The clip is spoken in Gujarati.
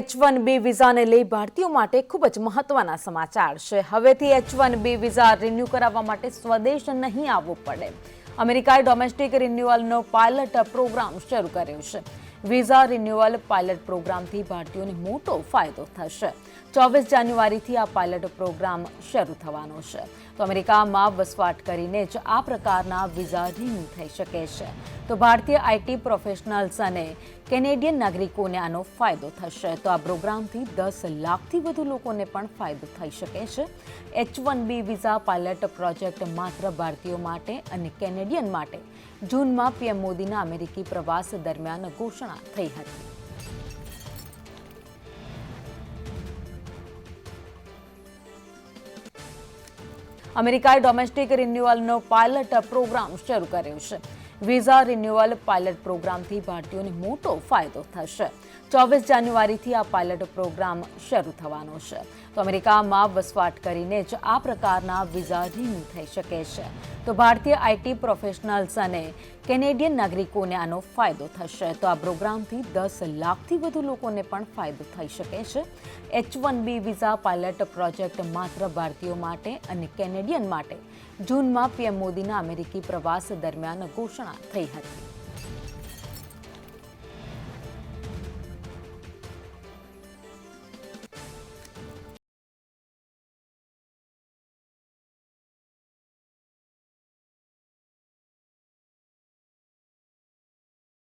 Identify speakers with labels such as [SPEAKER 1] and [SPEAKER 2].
[SPEAKER 1] એચ વન બી વિઝાને લઈ ભારતીયો માટે ખૂબ જ મહત્વના સમાચાર છે. હવેથી H one B visa renew કરાવવા માટે સ્વદેશ નહીં આવવું પડે. અમેરિકાએ ડોમેસ્ટિક રિન્યુઅલનો પાયલટ પ્રોગ્રામ શરૂ કર્યો છે. વિઝા રિન્યુઅલ પાયલટ પ્રોગ્રામથી ભારતીયોને મોટો ફાયદો થશે. ચોવીસ જાન્યુઆરીથી આ પાયલટ પ્રોગ્રામ શરૂ થવાનો છે. તો અમેરિકામાં વસવાટ કરીને જ આ પ્રકારના વિઝા રિન્યૂ થઈ શકે છે. તો ભારતીય આઈટી પ્રોફેશનલ્સ અને કેનેડિયન નાગરિકોને આનો ફાયદો થશે. તો આ પ્રોગ્રામથી દસ લાખથી વધુ લોકોને પણ ફાયદો થઈ શકે છે. H one B visa pilot project માત્ર ભારતીયો માટે અને કેનેડિયન માટે. જૂનમાં પીએમ મોદીના અમેરિકી પ્રવાસ દરમિયાન ઘોષણા થઈ હતી. અમેરિકાએ ડોમેસ્ટિક રિન્યુઅલનો પાયલટ પ્રોગ્રામ શરૂ કર્યો છે. વિઝા રિન્યુઅલ પાયલટ પ્રોગ્રામથી ભારતીયોને મોટો ફાયદો થશે. ચોવીસ જાન્યુઆરીથી આ પાયલટ પ્રોગ્રામ શરૂ થવાનો છે. તો અમેરિકામાં વસવાટ કરીને જ આ પ્રકારના વિઝા રિન્યુ થઈ શકે છે. તો ભારતીય આઈટી પ્રોફેશનલ્સ અને કેનેડિયન નાગરિકોને આનો ફાયદો થશે. તો આ પ્રોગ્રામથી દસ લાખથી વધુ લોકોને પણ ફાયદો થઈ શકે છે. H one B visa pilot project માત્ર ભારતીયો માટે અને કેનેડિયન માટે. જૂનમાં પીએમ મોદીના અમેરિકી પ્રવાસ દરમિયાન ઘોષણા થઈ હતી